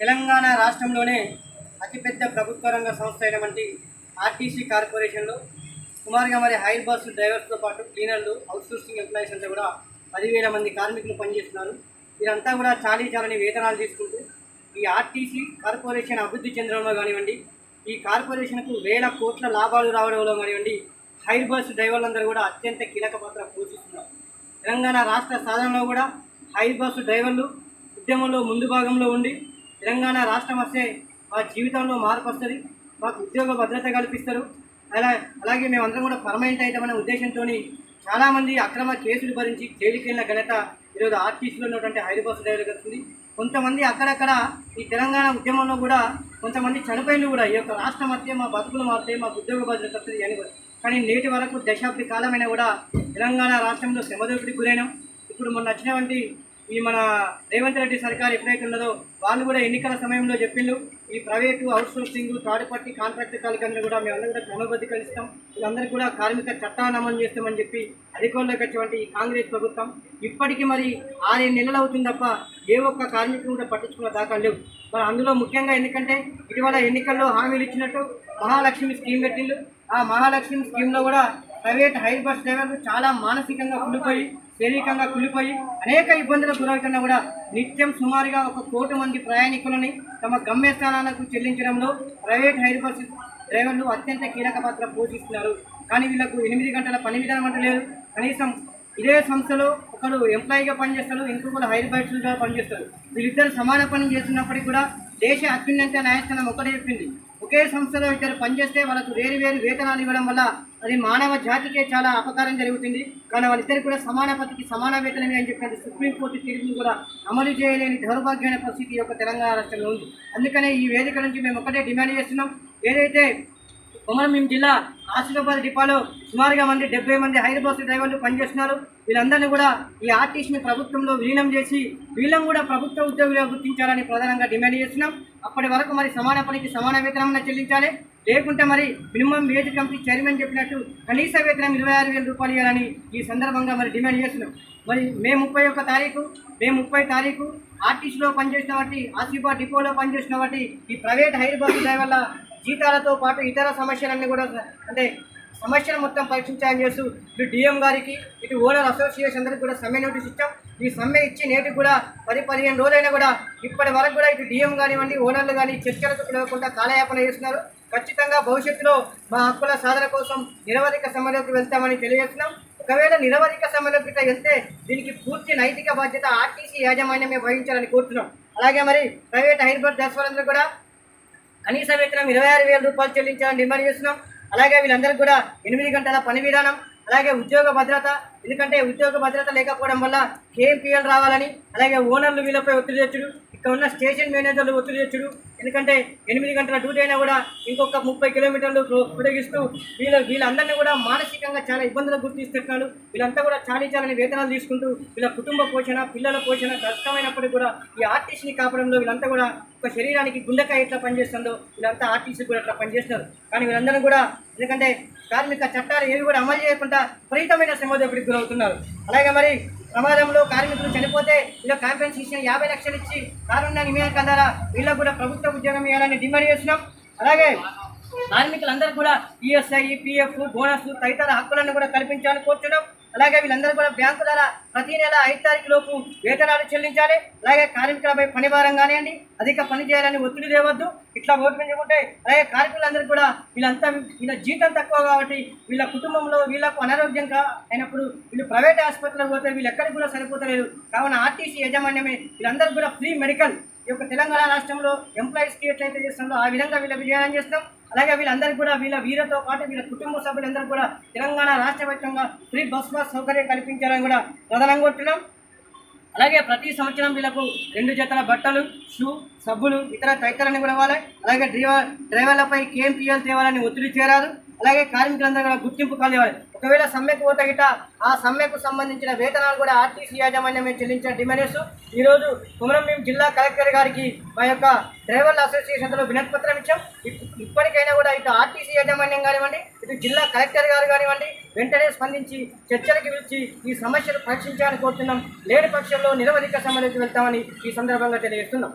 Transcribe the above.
తెలంగాణ రాష్ట్రంలోనే అతిపెద్ద ప్రభుత్వ రంగ సంస్థ అయినటువంటి ఆర్టీసీ కార్పొరేషన్లో సుమారుగా మరి హైర్ బస్సు డ్రైవర్స్తో పాటు క్లీనర్లు అవుట్సోర్సింగ్ ఎంప్లాయీస్ అంతా కూడా పదివేల మంది కార్మికులు పనిచేస్తున్నారు. వీరంతా కూడా చాలీ చాలని వేతనాలు తీసుకుంటూ ఈ ఆర్టీసీ కార్పొరేషన్ అభివృద్ధి చెందడంలో కానివ్వండి ఈ కార్పొరేషన్కు వేల కోట్ల లాభాలు రావడంలో కానివ్వండి హైర్ బస్ డ్రైవర్లందరూ కూడా అత్యంత కీలక పాత్ర పోషిస్తున్నారు. తెలంగాణ రాష్ట్ర సాధనలో కూడా హైర్ బస్సు డ్రైవర్లు ఉద్యమంలో ముందు భాగంలో ఉండి తెలంగాణ రాష్ట్రం వస్తే మా జీవితంలో మార్పు వస్తుంది మాకు ఉద్యోగ భద్రత కల్పిస్తారు. అలా అలాగే మేమందరం కూడా పర్మనెంట్ అవుతామనే ఉద్దేశంతో చాలామంది అక్రమ కేసులు భరించి జైలుకి వెళ్ళిన ఘనత ఈరోజు ఆర్టీసీలో ఉన్నటువంటి హైదరాబాద్ బస్సు డ్రైవర్లకు వస్తుంది. కొంతమంది అక్కడక్కడ ఈ తెలంగాణ ఉద్యమంలో కూడా కొంతమంది చనిపోయిన కూడా ఈ యొక్క రాష్ట్రం మధ్య మా బతుకులు మారితే మాకు ఉద్యోగ భద్రత వస్తుంది అని కానీ నేటి వరకు దశాబ్ది కాలమైనా కూడా తెలంగాణ రాష్ట్రంలో శ్రమదోపిడికి గురైనాం. ఇప్పుడు మొన్న వచ్చినటువంటి ఈ మన రేవంత్ రెడ్డి సర్కార్ ఎప్పుడైతే ఉన్నదో వాళ్ళు కూడా ఎన్నికల సమయంలో చెప్పిండు ఈ private outsourcing third party contract కాలకన్నా కూడా మేమందరం కూడా క్రమబద్ధీకరిస్తాం. వీళ్ళందరూ కూడా కార్మిక చట్టాన్ని అమలు చేస్తామని చెప్పి అధికారంలోకి వచ్చేటువంటి ఈ కాంగ్రెస్ ప్రభుత్వం ఇప్పటికీ మరి ఆరేడు నెలలు అవుతుంది తప్ప ఏ ఒక్క కార్మికులు కూడా పట్టించుకున్న దాకా లేవు. మరి అందులో ముఖ్యంగా ఎందుకంటే ఇటీవల ఎన్నికల్లో హామీలు ఇచ్చినట్టు మహాలక్ష్మి స్కీమ్ పెట్టిండు ఆ మహాలక్ష్మి స్కీమ్లో కూడా ప్రైవేట్ హైర్ బస్ డ్రైవర్లు చాలా మానసికంగా కుళ్ళిపోయి శారీరకంగా కుళ్ళిపోయి అనేక ఇబ్బందులకు గురవుతున్నా కూడా నిత్యం సుమారుగా ఒక కోటి మంది ప్రయాణికులని తమ గమ్యస్థానాలకు చెల్లించడంలో ప్రైవేట్ హైర్ బస్ డ్రైవర్లు అత్యంత కీలక పాత్ర పోషిస్తున్నారు. కానీ వీళ్ళకు ఎనిమిది గంటల పని విధానం అంటే లేదు. కనీసం ఇదే సంస్థలో ఒకడు ఎంప్లాయీగా పనిచేస్తాడు ఇంకొకరు హైర్ బైట్స్గా పనిచేస్తారు. వీళ్ళిద్దరు సమాన పని చేస్తున్నప్పటికీ కూడా దేశ అత్యున్నత న్యాయస్థానం ఒకటే చెప్పింది. ఒకే సంస్థలో ఇద్దరు పనిచేస్తే వాళ్ళకు వేరు వేరు వేతనాలు ఇవ్వడం వల్ల అది మానవ జాతికే చాలా అపకారం జరుగుతుంది. కానీ వాళ్ళిద్దరు కూడా సమాన పతికి సమాన వేతనమే అని చెప్పినట్టు సుప్రీంకోర్టు తీర్పును కూడా అమలు చేయలేని దౌర్భాగ్యమైన పరిస్థితి యొక్క తెలంగాణ రాష్ట్రంలో ఉంది. అందుకనే ఈ వేదిక నుంచి మేము ఒకటే డిమాండ్ చేస్తున్నాం. ఏదైతే కొమరంభీం జిల్లా ఆసిఫాబాద్ డిపోలో సుమారుగా మంది డెబ్బై మంది హైదరాబాద్ డ్రైవర్లు పనిచేస్తున్నారు. వీళ్ళందరినీ కూడా ఈ ఆర్టీసీని ప్రభుత్వంలో విలీనం చేసి వీళ్ళని కూడా ప్రభుత్వ ఉద్యోగులుగా గుర్తించాలని ప్రధానంగా డిమాండ్ చేస్తున్నాం. అప్పటి వరకు మరి సమాన పనికి సమాన వేతనం చెల్లించాలి. లేకుంటే మరి మినిమం వేజ్ కమిటీ చైర్మన్ చెప్పినట్టు కనీస వేతనం ఇరవై ఆరు వేల రూపాయలు ఇవ్వాలని ఈ సందర్భంగా మరి డిమాండ్ చేస్తున్నాం. మరి మే ముప్పై ఒక్క తారీఖు మే ముప్పై తారీఖు ఆర్టీసీలో పనిచేసిన వాటి ఆసిఫా డిపోలో పనిచేసిన వాటి ఈ ప్రైవేట్ హైదరాబాద్ డ్రైవర్ల జీతాలతో పాటు ఇతర సమస్యలన్నీ కూడా అంటే సమస్యను మొత్తం పరీక్షించాలని చేస్తూ ఇటు డిఎం గారికి ఇటు ఓనర్ అసోసియేషన్ అందరికి కూడా సమ్మె నోటీస్ ఇచ్చాం. ఈ సమ్మె ఇచ్చి నేటికి కూడా పది పదిహేను రోజులైనా కూడా ఇప్పటి వరకు కూడా ఇటు డిఎం కానివ్వండి ఓనర్లు కానీ చర్చలకు పిలవకుండా కాలయాపన చేస్తున్నారు. ఖచ్చితంగా భవిష్యత్తులో మా హక్కుల సాధన కోసం నిరవధిక సమ్మెలోకి వెళ్తామని తెలియజేస్తున్నాం. ఒకవేళ నిరవధిక సమ్మెలోకి వెళ్తే దీనికి పూర్తి నైతిక బాధ్యత ఆర్టీసీ యాజమాన్యమే వహించాలని కోరుతున్నాం. అలాగే మరి ప్రైవేట్ హైర్బర్ దర్శకులందరూ కూడా కనీస వేతనం ఇరవై ఆరు వేల రూపాయలు చెల్లించాలని డిమాండ్ చేస్తున్నాం. అలాగే వీళ్ళందరికీ కూడా ఎనిమిది గంటల పని విధానం అలాగే ఉద్యోగ భద్రత ఎందుకంటే ఉద్యోగ భద్రత లేకపోవడం వల్ల కేఎంపీఎల్ రావాలని అలాగే ఓనర్లు వీళ్ళపై ఒత్తిడి తెచ్చుడు. ఇక్కడ ఉన్న స్టేషన్ మేనేజర్లు ఒత్తిడి తెచ్చుడు. ఎందుకంటే ఎనిమిది గంటల డ్యూటీ అయినా కూడా ఇంకొక ముప్పై కిలోమీటర్లు ఉపయోగిస్తూ వీళ్ళ వీళ్ళందరినీ కూడా మానసికంగా చాలా ఇబ్బందులు గుర్తిస్తున్నాడు వీళ్ళంతా కూడా చాలీ చాలని వేతనాలు తీసుకుంటూ వీళ్ళ కుటుంబ పోషణ పిల్లల పోషణ కష్టమైనప్పటికీ కూడా ఈ ఆర్టీసీని కాపడంలో వీళ్ళంతా కూడా ఒక శరీరానికి గుండెకాయ ఎట్లా పనిచేస్తుందో వీళ్ళంతా ఆర్టీసీ కూడా అట్లా పనిచేస్తున్నారు. కానీ వీళ్ళందరూ కూడా ఎందుకంటే కార్మిక చట్టాలు ఏవి కూడా అమలు చేయకుండా విపరీతమైన శ్రమదోపిడికి గురవుతున్నారు. అలాగే మరి ప్రమాదంలో కార్మికులు చనిపోతే ఇలా కాంపెన్సేషన్ యాభై లక్షలు ఇచ్చి కారుణ్య నివేదిక ద్వారా వీళ్ళకు కూడా ప్రభుత్వ ఉద్యోగం ఇవ్వాలని డిమాండ్ చేస్తున్నాం. అలాగే కార్మికులందరూ కూడా ఈఎస్ఐ పిఎఫ్ బోనస్ తదితర హక్కులను కూడా కల్పించాలని కోరుతున్నాం. అలాగే వీళ్ళందరూ కూడా బ్యాంకు ద్వారా ప్రతి నెల ఐదు తారీఖు లోపు వేతనాలు చెల్లించాలి. అలాగే కార్మికులపై పని భారం కానివ్వండి అధిక పని చేయాలని ఒత్తిడి తేవద్దు. ఇట్లా ఓటు పెంచుకుంటే అలాగే కార్మికులందరూ కూడా వీళ్ళంతా వీళ్ళ జీతం తక్కువ కాబట్టి వీళ్ళ కుటుంబంలో వీళ్ళకు అనారోగ్యం అయినప్పుడు వీళ్ళు ప్రైవేట్ ఆసుపత్రిలో పోతే వీళ్ళు ఎక్కడికి కూడా సరిపోతలేదు. కావున ఆర్టీసీ యాజమాన్యమే వీళ్ళందరూ కూడా ఫ్రీ మెడికల్ ఈ యొక్క తెలంగాణ రాష్ట్రంలో ఎంప్లాయీస్కి ఎట్లయితే చేస్తుందో ఆ విధంగా వీళ్ళ విజయాన్ని చేస్తాం. అలాగే వీళ్ళందరికీ కూడా వీళ్ళ వీరితో పాటు వీళ్ళ కుటుంబ సభ్యులందరూ కూడా తెలంగాణ రాష్ట్ర వ్యాప్తంగా ఫ్రీ బస్ పాస్ సౌకర్యం కల్పించాలని కూడా ప్రధానంగా కొట్టున్నాం అలాగే ప్రతి సంవత్సరం వీళ్ళకు రెండు జతల బట్టలు షూ సబ్బులు ఇతర తదితరాన్ని కూడా ఇవ్వాలి. అలాగే డ్రైవర్ డ్రైవర్లపై కేఎంపీఎల్ తేవాలని ఒత్తిడి చేరారు. అలాగే కార్మికులందరూ కూడా గుర్తింపు కాలు ఇవ్వాలి ఒకవేళ సమ్మెకు పోతే గిట ఆ సమ్మెకు సంబంధించిన వేతనాలు కూడా ఆర్టీసీ యాజమాన్యమే చెల్లించిన డిమాండ్ చేస్తూ ఈరోజు కుమరంభీం జిల్లా కలెక్టర్ గారికి మా యొక్క డ్రైవర్ల అసోసియేషన్లో వినతి పత్రం ఇచ్చాం. ఇప్పటికైనా కూడా ఇటు ఆర్టీసీ యాజమాన్యం కానివ్వండి ఇటు జిల్లా కలెక్టర్ గారు కానివ్వండి వెంటనే స్పందించి చర్చలకు పిలిచి ఈ సమస్యలు పరీక్షించాలని కోరుతున్నాం. లేని పక్షంలో నిరవధిక సమ్మెలకు వెళ్తామని ఈ సందర్భంగా తెలియజేస్తున్నాం.